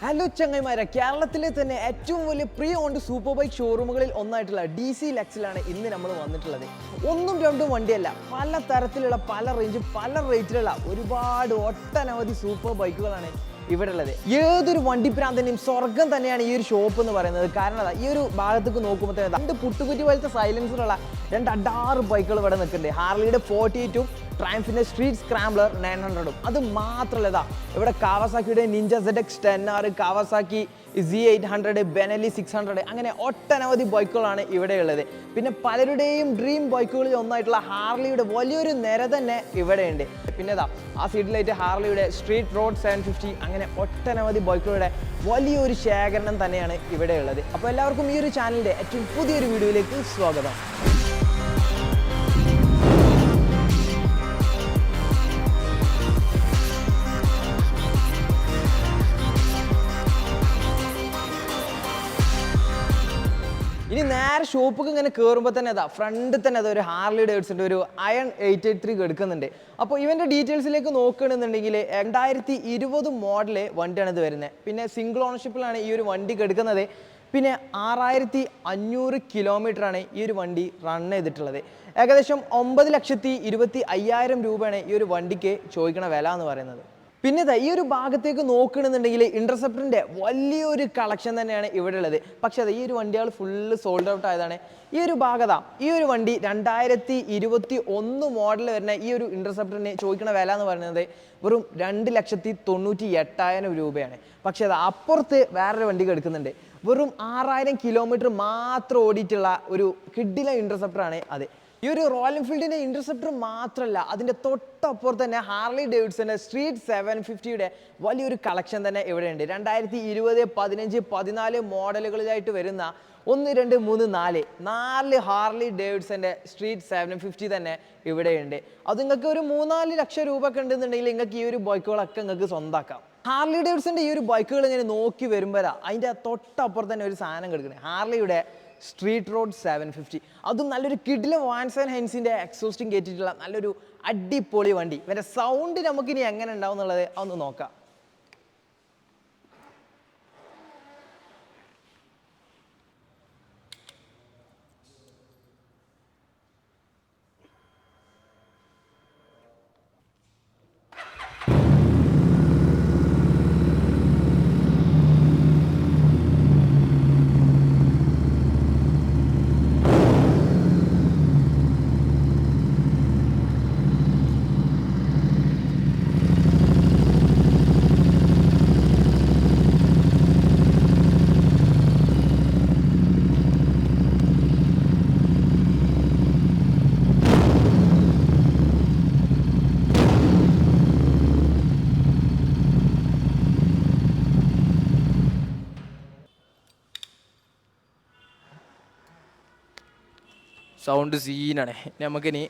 Hello ചങ്ങൈമാരെ കേരളത്തിലെ തന്നെ ഏറ്റവും വലിയ പ്രീ ഓൺഡ് സൂപ്പർ ബൈക്ക് ഷോറൂമുകളിൽ ഒന്നായിട്ടുള്ള ഡി സി ലക്സിലാണ് ഇന്ന് നമ്മൾ വന്നിട്ടുള്ളത്. ഒന്നും രണ്ടും വണ്ടിയല്ല. പല തരത്തിലുള്ള പല റേഞ്ചും പല റേറ്റിലുള്ള ഒരുപാട് ഒട്ടനവധി സൂപ്പർ ബൈക്കുകളാണ് ഇവിടെ ഉള്ളത്. ഏതൊരു വണ്ടി പ്രാന്തനെയും സ്വർഗം തന്നെയാണ് ഈ ഒരു ഷോപ്പ് എന്ന് പറയുന്നത്. കാരണം ഈ ഒരു ഭാഗത്തേക്ക് നോക്കുമ്പോൾ തന്നെ രണ്ട് പുട്ടുകുറ്റി പോലത്തെ സൈലൻസറുള്ള രണ്ട് അഡാറ് ബൈക്കുകൾ ഇവിടെ നിൽക്കുന്നുണ്ട്. ഹാർലിയുടെ ഫോർട്ടി എയ്റ്റും ട്രയംഫിന്റെ സ്ട്രീറ്റ് സ്ക്രാംബ്ലർ നയൻ ഹൺഡ്രഡും അത് മാത്രമല്ല ഇതാ ഇവിടെ കാവസാക്കിയുടെ Ninja Z X ten R Kawasaki Z eight hundred Benelli six hundred അങ്ങനെ ഒട്ടനവധി ബൈക്കുകളാണ് ഇവിടെയുള്ളത് പിന്നെ പലരുടെയും ഡ്രീം ബൈക്കുകളിൽ ഒന്നായിട്ടുള്ള ഹാർലിയുടെ വലിയൊരു നിര തന്നെ ഇവിടെയുണ്ട് പിന്നെ ഇതാ ആ സീറ്റിലായിട്ട് ഹാർലിയുടെ സ്ട്രീറ്റ് റോഡ് സെവൻ ഫിഫ്റ്റി അങ്ങനെ ഒട്ടനവധി ബൈക്കുകളുടെ വലിയൊരു ശേഖരണം തന്നെയാണ് ഇവിടെയുള്ളത് അപ്പോൾ എല്ലാവർക്കും ഈ ഒരു ചാനലിന്റെ ഏറ്റവും പുതിയൊരു വീഡിയോയിലേക്ക് സ്വാഗതം. ഇനി നേരെ ഷോപ്പിക്ക് ഇങ്ങനെ കയറുമ്പോൾ തന്നെ അതാ ഫ്രണ്ടിൽ തന്നെ അതൊരു ഹാർലി ഡേവിഡ്സിന്റെ ഒരു അയൺ എയ്റ്റ് എയ്റ്റ് ത്രീ എടുക്കുന്നുണ്ട്. അപ്പോൾ ഇവന്റെ ഡീറ്റെയിൽസിലേക്ക് നോക്കുകയാണെന്നുണ്ടെങ്കിൽ രണ്ടായിരത്തി ഇരുപത് മോഡൽ വണ്ടിയാണ് ഇത് വരുന്നത്. പിന്നെ സിംഗിൾ ഓണർഷിപ്പിലാണ് ഈ ഒരു വണ്ടി എടുക്കുന്നത് പിന്നെ ആറായിരത്തി അഞ്ഞൂറ് കിലോമീറ്ററാണ് ഈ ഒരു വണ്ടി റൺ ചെയ്തിട്ടുള്ളത്. ഏകദേശം ഒമ്പത് ലക്ഷത്തി ഇരുപത്തി അയ്യായിരം രൂപയാണ് ഈ ഒരു വണ്ടിക്ക് ചോദിക്കണ വില എന്ന് പറയുന്നത്. പിന്നെ ദാ ഈ ഒരു ഭാഗത്തേക്ക് നോക്കണമെന്നുണ്ടെങ്കിൽ ഇന്റർസെപ്റ്ററിന്റെ വലിയൊരു കളക്ഷൻ തന്നെയാണ് ഇവിടെ ഉള്ളത് പക്ഷെ ദാ ഈ ഒരു വണ്ടികൾ ഫുള്ള് സോൾഡ് ഔട്ട് ആയതാണ്. ഈ ഒരു ഭാഗത ഈ ഒരു വണ്ടി രണ്ടായിരത്തി ഇരുപത്തി ഒന്ന് മോഡൽ വരുന്ന ഈ ഒരു ഇന്റർസെപ്റ്ററിന് ചോദിക്കുന്ന വില എന്ന് പറയുന്നത് വെറും രണ്ട് ലക്ഷത്തി തൊണ്ണൂറ്റി എട്ടായിരം രൂപയാണ്. പക്ഷേ അത് അപ്പുറത്ത് വേറൊരു വണ്ടി എടുക്കുന്നുണ്ട്. വെറും ആറായിരം കിലോമീറ്റർ മാത്രം ഓടിയിട്ടുള്ള ഒരു കിഡില ഇന്റർസെപ്റ്ററാണ് അത്. ഈ ഒരു റോയൽ എൻഫീൽഡിന്റെ ഇന്റർസെപ്റ്റർ മാത്രമല്ല അതിന്റെ തൊട്ടപ്പുറത്ത് തന്നെ ഹാർലി ഡേവിഡ്സന്റെ സ്ട്രീറ്റ് സെവൻ ഫിഫ്റ്റിയുടെ വലിയൊരു കളക്ഷൻ തന്നെ ഇവിടെയുണ്ട്. രണ്ടായിരത്തി ഇരുപത് പതിനഞ്ച് പതിനാല് മോഡലുകളിലായിട്ട് വരുന്ന ഒന്ന് രണ്ട് മൂന്ന് നാല് നാല് ഹാർലി ഡേവിഡ്സന്റെ സ്ട്രീറ്റ് സെവൻ ഫിഫ്റ്റി തന്നെ ഇവിടെയുണ്ട്. അത് നിങ്ങൾക്ക് ഒരു മൂന്നാൽ ലക്ഷം രൂപ ഒക്കെ ഉണ്ടെന്നുണ്ടെങ്കിൽ നിങ്ങൾക്ക് ഈ ഒരു ബൈക്കുകളൊക്കെ നിങ്ങൾക്ക് സ്വന്തമാക്കാം ഹാർലി ഡേവിഡ്സന്റെ ഈ ഒരു ബൈക്കുകൾ ഇങ്ങനെ നോക്കി വരുമ്പോഴാ അതിന്റെ തൊട്ടപ്പുറത്ത് തന്നെ ഒരു സാധനം കിടക്കുന്നത്. ഹാർലിയുടെ സ്ട്രീറ്റ് റോഡ് സെവൻ ഫിഫ്റ്റി അതും നല്ലൊരു കിഡിലും വാൻസ് ആൻഡ് ഹെൻസിന്റെ എക്സോസ്റ്റിംഗ് കയറ്റിയിട്ടുള്ള നല്ലൊരു അടിപൊളി വണ്ടി. ഇവന്റെ സൗണ്ട് നമുക്കിനി എങ്ങനെ ഉണ്ടാവും എന്നുള്ളത് ഒന്ന് നോക്കാം. സൗണ്ട് സീനാണ്. നമുക്കിനി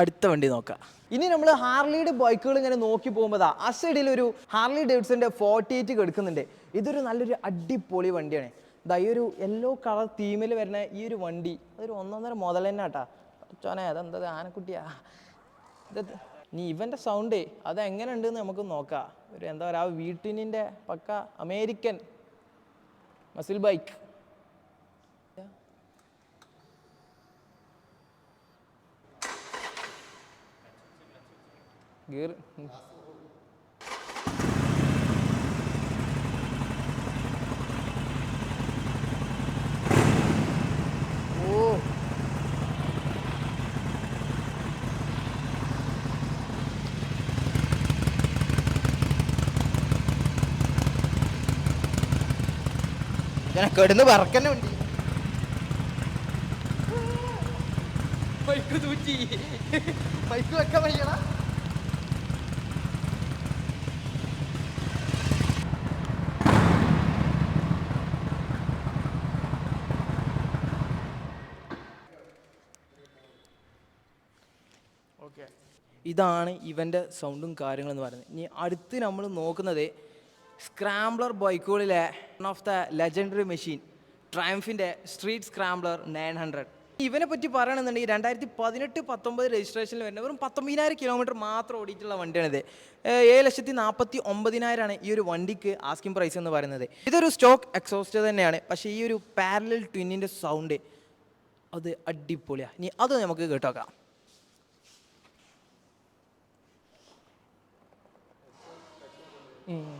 അടുത്ത വണ്ടി നോക്കാം. ഇനി നമ്മൾ ഹാർലിയുടെ ബൈക്കുകൾ ഇങ്ങനെ നോക്കി പോകുമ്പോൾ ആ സൈഡിൽ ഒരു ഹാർലി ഡേവിഡ്സന്റെ ഫോർട്ടി എയ്റ്റ് കിടക്കുന്നുണ്ട്. ഇതൊരു നല്ലൊരു അടിപൊളി വണ്ടിയാണ്. ഇതാ ഈ ഒരു യെല്ലോ കളർ തീമിൽ വരുന്ന ഈ ഒരു വണ്ടി. അതൊരു ഒന്നൊന്നര മുതൽ തന്നെ കേട്ടാ ചോനെ അതെന്താ ആനക്കുട്ടിയാ? ഇത് നീ ഇവന്റെ സൗണ്ടേ അത് എങ്ങനെ ഉണ്ടെന്ന് നമുക്ക് നോക്കാം. ഒരു എന്താ പറയുക ആ വീട്ടിനിന്റെ pakka American muscle bike. Gear. ഓ. ഇങ്ങനെ കിടന്ന് പറക്കന്നെ വണ്ടി. ബൈക്ക് തൂറ്റി ബൈക്ക് വെക്കാൻ വയ്യടാ. ഇതാണ് ഇവന്റെ സൗണ്ടും കാര്യങ്ങളെന്ന് പറയുന്നത്. ഇനി അടുത്ത് നമ്മൾ നോക്കുന്നത് scrambler ബൈക്കുകളിലെ one of the legendary machine ട്രയംഫിന്റെ street scrambler nine hundred ഇവനെ പറ്റി പറയണമെന്നുണ്ടെങ്കിൽ രണ്ടായിരത്തി പതിനെട്ട് പത്തൊമ്പത് രജിസ്ട്രേഷനിൽ വരുന്ന വെറും പത്തൊമ്പതിനായിരം കിലോമീറ്റർ മാത്രം ഓടിയിട്ടുള്ള വണ്ടിയാണിത്. ഏഴ് ലക്ഷത്തി നാൽപ്പത്തി ഒമ്പതിനായിരമാണ് ഈ ഒരു വണ്ടിക്ക് ആസ്കിംഗ് പ്രൈസ് എന്ന് പറയുന്നത്. ഇതൊരു സ്റ്റോക്ക് എക്സോസ്റ്റ് തന്നെയാണ്. പക്ഷേ ഈ ഒരു പാരലൽ ട്വിന്നിന്റെ സൗണ്ട് അത് അടിപൊളിയാണ് ഇനി അത് നമുക്ക് കേട്ടോക്കാം. อืม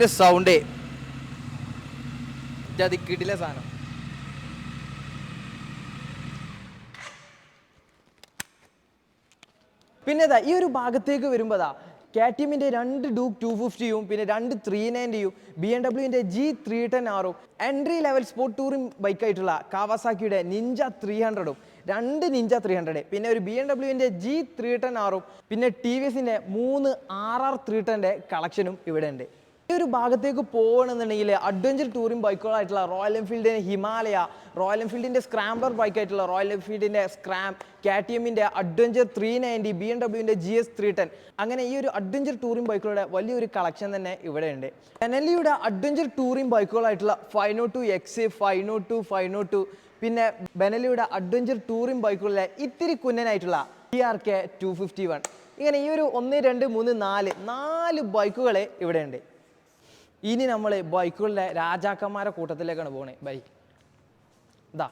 ഇതിന്റെ സൗണ്ടേ ജാതി കിടില സാധനം. പിന്നെ ഈ ഒരു ഭാഗത്തേക്ക് വരുമ്പോതാ കെ ടി എമ്മിന്റെ രണ്ട് ഡൂക്ക് ടു ഫിഫ്റ്റിയും പിന്നെ രണ്ട് ത്രീ നയന്റിയും ബി എം ഡബ്ല്യുവിന്റെ ജി ത്രീ ടെൻ ആറും എൻട്രി ലെവൽ സ്പോർട്ട് ടൂറിംഗ് ബൈക്കായിട്ടുള്ള കാവാസാക്കിയുടെ നിഞ്ച ത്രീ ഹൺഡ്രഡും രണ്ട് നിഞ്ച ത്രീ ഹൺഡ്രഡ് പിന്നെ ഒരു ബി എം ഡബ്ല്യുവിന്റെ ജി ത്രീ ടെൻ ആറും പിന്നെ ടി വി എസിന്റെ മൂന്ന് ആർ ആർ ത്രീ ടെന്റെ കളക്ഷനും ഇവിടെ ഉണ്ട് ഈ ഒരു ഭാഗത്തേക്ക് പോകണമെന്നുണ്ടെങ്കിൽ അഡ്വഞ്ചർ ടൂറിംഗ് ബൈക്കുകളായിട്ടുള്ള റോയൽ എൻഫീൽഡിന്റെ ഹിമാലയ റോയൽ എൻഫീൽഡിന്റെ സ്ക്രാമ്പർ ബൈക്കായിട്ടുള്ള റോയൽ എൻഫീൽഡിന്റെ സ്ക്രാം കെ ടി എമ്മിന്റെ adventure three ninety B M ഡബ്ല്യുവിന്റെ G S three ten അങ്ങനെ ഈ ഒരു അഡ്വഞ്ചർ ടൂറിംഗ് ബൈക്കുകളുടെ വലിയൊരു കളക്ഷൻ തന്നെ ഇവിടെ ഉണ്ട് എനലിയുടെ adventure touring ബൈക്കുകളായിട്ടുള്ള five nought two X five nought two five nought two പിന്നെ ബെനലിയുടെ അഡ്വഞ്ചർ ടൂറിംഗ് ബൈക്കുകളിലെ ഇത്തിരി കുന്നനായിട്ടുള്ള T R K two fifty one ഇങ്ങനെ ഈ ഒരു ഒന്ന് രണ്ട് മൂന്ന് നാല് നാല് ബൈക്കുകൾ ഇവിടെ ഉണ്ട് ഇനി നമ്മൾ ബൈക്കുകളുടെ രാജാക്കന്മാരുടെ കൂട്ടത്തിലേക്കാണ് പോകണേ ബൈക്ക് ഇതാ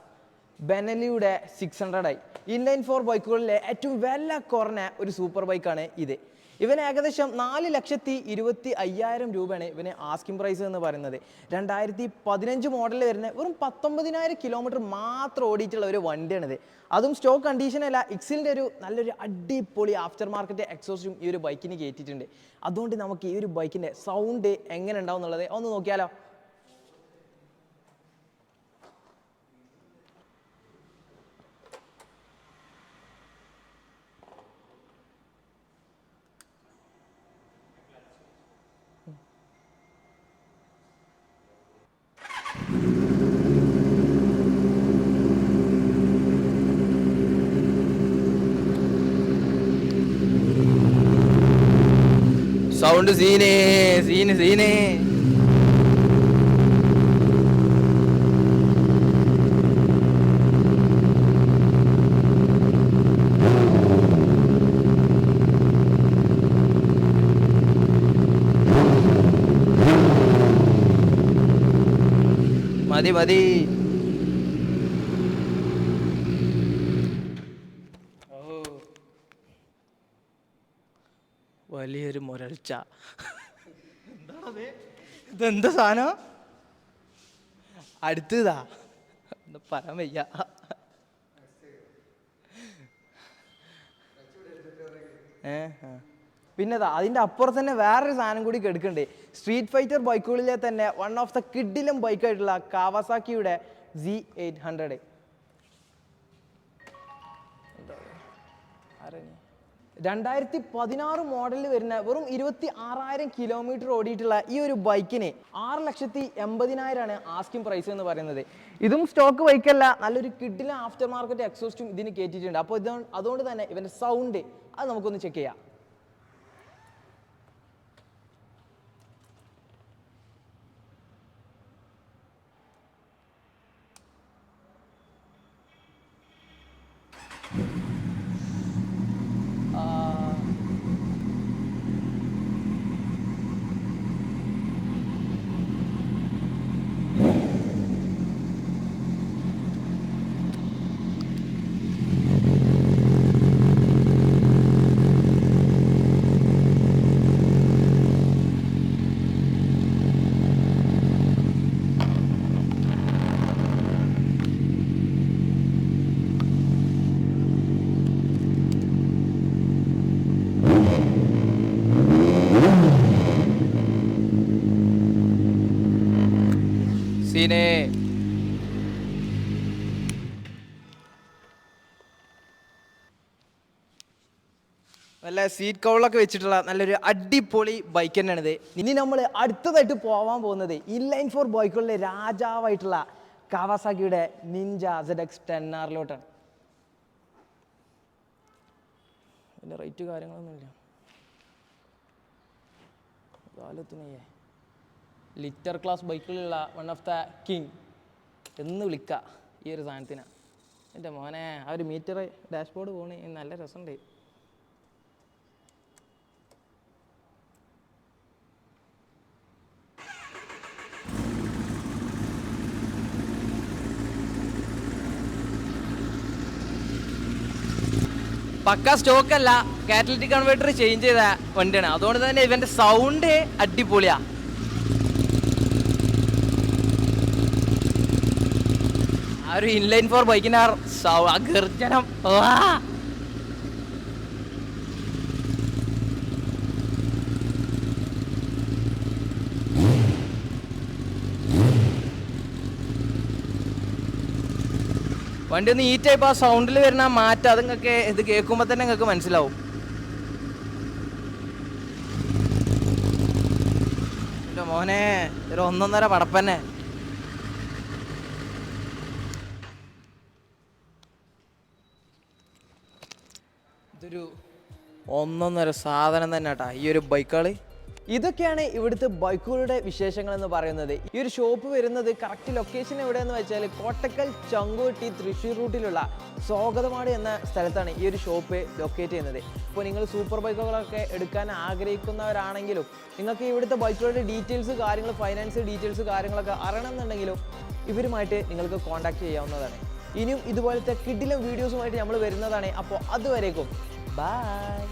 ബെനലിയുടെ സിക്സ് ഹൺഡ്രഡായി ഇൻലൈൻ ഫോർ ബൈക്കുകളിലെ ഏറ്റവും വില കുറഞ്ഞ ഒരു സൂപ്പർ ബൈക്കാണ് ഇത്. ഇവന് ഏകദേശം നാല് ലക്ഷത്തി ഇരുപത്തി അയ്യായിരം രൂപയാണ് ഇവന് ആസ്കിംഗ് പ്രൈസ് എന്ന് പറയുന്നത്. രണ്ടായിരത്തി പതിനഞ്ച് മോഡലിൽ വരുന്ന വെറും പത്തൊമ്പതിനായിരം കിലോമീറ്റർ മാത്രം ഓടിയിട്ടുള്ള ഒരു വണ്ടിയാണിത്. അതും സ്റ്റോക്ക് കണ്ടീഷനല്ല ഇക്സിലിന്റെ ഒരു നല്ലൊരു അടിപൊളി ആഫ്റ്റർ മാർക്കറ്റ് എക്സോസ്റ്റും ഈ ഒരു ബൈക്കിന് കയറ്റിയിട്ടുണ്ട് അതുകൊണ്ട് നമുക്ക് ഈ ഒരു ബൈക്കിന്റെ സൗണ്ട് എങ്ങനെ ഉണ്ടാവും എന്നുള്ളത് ഒന്ന് നോക്കിയാലോ? സൗണ്ട് സീനേ സീന് സീനേ മതി മതി വലിയൊരു മുരൾച്ച. ഇതെന്താ സാധനം? അടുത്തതാ. പറയാൻ വയ്യ. ഏ ആ. പിന്നെ ദാ അതിന്റെ അപ്പുറത്ത് തന്നെ വേറൊരു സാധനം കൂടി കെടുക്കണ്ടേ. സ്ട്രീറ്റ് ഫൈറ്റർ ബൈക്കുകളിലെ തന്നെ വൺ ഓഫ് ദ കിഡിലും ബൈക്കായിട്ടുള്ള കാവാസാക്കിയുടെ ജി എയ്റ്റ് ഹൺഡ്രഡ് രണ്ടായിരത്തി പതിനാറ് മോഡലിൽ വരുന്ന വെറും ഇരുപത്തി ആറായിരം കിലോമീറ്റർ ഓടിയിട്ടുള്ള ഈ ഒരു ബൈക്കിന് ആറ് ലക്ഷത്തി എൺപതിനായിരമാണ് ആസ്കിംഗ് പ്രൈസ് എന്ന് പറയുന്നത്. ഇതും സ്റ്റോക്ക് ബൈക്കല്ല നല്ലൊരു കിഡിലും ആഫ്റ്റർ മാർക്കറ്റ് എക്സോസ്റ്റും ഇതിന് കയറ്റിയിട്ടുണ്ട് അപ്പോൾ ഇത് അതുകൊണ്ട് തന്നെ ഇവന്റെ സൗണ്ട് അത് നമുക്കൊന്ന് ചെക്ക് ചെയ്യാം. സീനേ നല്ല സീറ്റ് കൗളൊക്കെ വെച്ചിട്ടുള്ള നല്ലൊരു അടിപൊളി ബൈക്ക് തന്നെയാണിത്. ഇനി നമ്മൾ അടുത്തതായിട്ട് പോകാൻ പോകുന്നത് ഇൻലൈൻ ഫോർ ബൈക്കുകളിലെ രാജാവായിട്ടുള്ള കാവാസാക്കിയുടെ നിഞ്ച സെഡ് എക്സ് ടെൻ ആറിലോട്ടാണ് അതിന്റെ റേറ്റ് കാര്യങ്ങളൊന്നുമില്ല. കാലത്തിനേ ലിറ്റർ ക്ലാസ് ബൈക്കുകളിലുള്ള വൺ ഓഫ് ദ കിങ് എന്ന് വിളിക്കുക ഈ ഒരു സാധനത്തിന്. എന്റെ മോനെ ആ ഒരു മീറ്റർ ഡാഷ്ബോർഡ് പോണേ. നല്ല രസമുണ്ട് പക്ക സ്റ്റോക്കല്ല കാറ്റലിറ്റിക് കൺവേർട്ടർ ചേഞ്ച് ചെയ്ത വണ്ടിയാണ്. അതുകൊണ്ട് തന്നെ ഇവന്റെ സൗണ്ട് അടിപൊളിയാ. ആ ഒരു ഇൻലൈൻ ഫോർ ബൈക്കിന്റെ ഗർജനം. വണ്ടി ഒന്ന് ഈറ്റായപ്പോൾ ആ സൗണ്ടിൽ വരുന്ന മാറ്റം അതുങ്ങൾക്ക് ഇത് കേൾക്കുമ്പോൾ തന്നെ നിങ്ങൾക്ക് മനസ്സിലാവും. എന്റെ മോനെ ഒരു ഒന്നൊന്നര പടപ്പന്നെ. ഇതൊരു ഒന്നൊന്നര സാധനം തന്നെ കേട്ടാ ഈ ഒരു ബൈക്കുകൾ ഇതൊക്കെയാണ് ഇവിടുത്തെ ബൈക്കുകളുടെ വിശേഷങ്ങൾ എന്ന് പറയുന്നത്. ഈ ഒരു ഷോപ്പ് വരുന്നത് കറക്റ്റ് ലൊക്കേഷൻ എവിടെയെന്ന് വെച്ചാൽ കോട്ടക്കൽ ചങ്കുവട്ടി തൃശ്ശൂർ റൂട്ടിലുള്ള സ്വാഗതമാട് എന്ന സ്ഥലത്താണ് ഈ ഒരു ഷോപ്പ് ലൊക്കേറ്റ് ചെയ്യുന്നത്. ഇപ്പോൾ നിങ്ങൾ സൂപ്പർ ബൈക്കുകളൊക്കെ എടുക്കാൻ ആഗ്രഹിക്കുന്നവരാണെങ്കിലും നിങ്ങൾക്ക് ഇവിടുത്തെ ബൈക്കുകളുടെ ഡീറ്റെയിൽസ് കാര്യങ്ങൾ ഫൈനാൻസ് ഡീറ്റെയിൽസ് കാര്യങ്ങളൊക്കെ അറിയണമെന്നുണ്ടെങ്കിലും ഇവരുമായിട്ട് നിങ്ങൾക്ക് കോൺടാക്ട് ചെയ്യാവുന്നതാണ്. ഇനിയും ഇതുപോലത്തെ കിഡിലും വീഡിയോസുമായിട്ട് നമ്മൾ വരുന്നതാണ്. അപ്പോൾ അതുവരേക്കും ബൈ